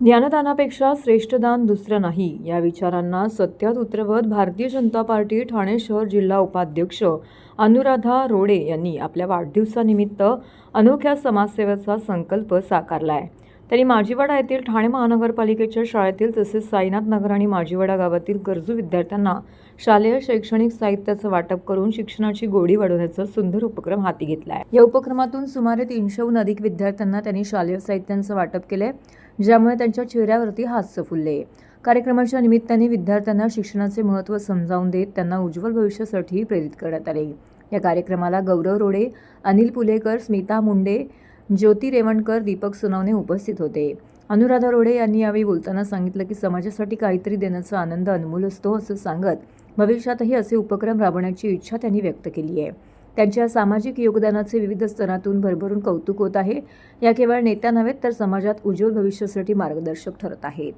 ज्ञानदानापेक्षा श्रेष्ठ दान दुसरं नाही. या विचारांना सत्यात उतरवत भारतीय जनता पार्टी ठाणे शहर जिल्हा उपाध्यक्ष अनुराधा रोडे यांनी आपल्या वाढदिवसानिमित्त अनोख्या समाजसेवेचा संकल्प साकारला आहे त्यांनी माजीवाडा येथील ठाणे महानगरपालिकेच्या शाळेतील तसेच साईनाथ नगर आणि माजीवाडा गावातील गरजू विद्यार्थ्यांना शालेय शैक्षणिक साहित्याचं वाटप करून शिक्षणाची गोडी वाढवण्याचा सुंदर उपक्रम हाती घेतला आहे या उपक्रमातून सुमारे तीनशेहून अधिक विद्यार्थ्यांना त्यांनी शालेय साहित्यांचं वाटप केलंय. ज्यामुळे त्यांच्या चेहऱ्यावरती हास्य फुलले. कार्यक्रमाच्या निमित्ताने विद्यार्थ्यांना शिक्षणाचे महत्त्व समजावून देत त्यांना उज्ज्वल भविष्यासाठी प्रेरित करण्यात आले. या कार्यक्रमाला गौरव रोडे अनिल पुलेकर स्मिता मुंडे ज्योती रेवणकर दीपक सोनवणे उपस्थित होते. अनुराधा रोडे यांनी यावेळी बोलताना सांगितलं की समाजासाठी काहीतरी देण्याचा आनंद अनमोल असतो असं सांगत भविष्यातही असे उपक्रम राबवण्याची इच्छा त्यांनी व्यक्त केली आहे. त्यांच्या सामाजिक योगदानाचे विविध स्तरातून भरभरून कौतुक होत आहे. या केवळ नेत्या नव्हेत तर समाजात उज्ज्वल भविष्यासाठी मार्गदर्शक ठरत आहेत.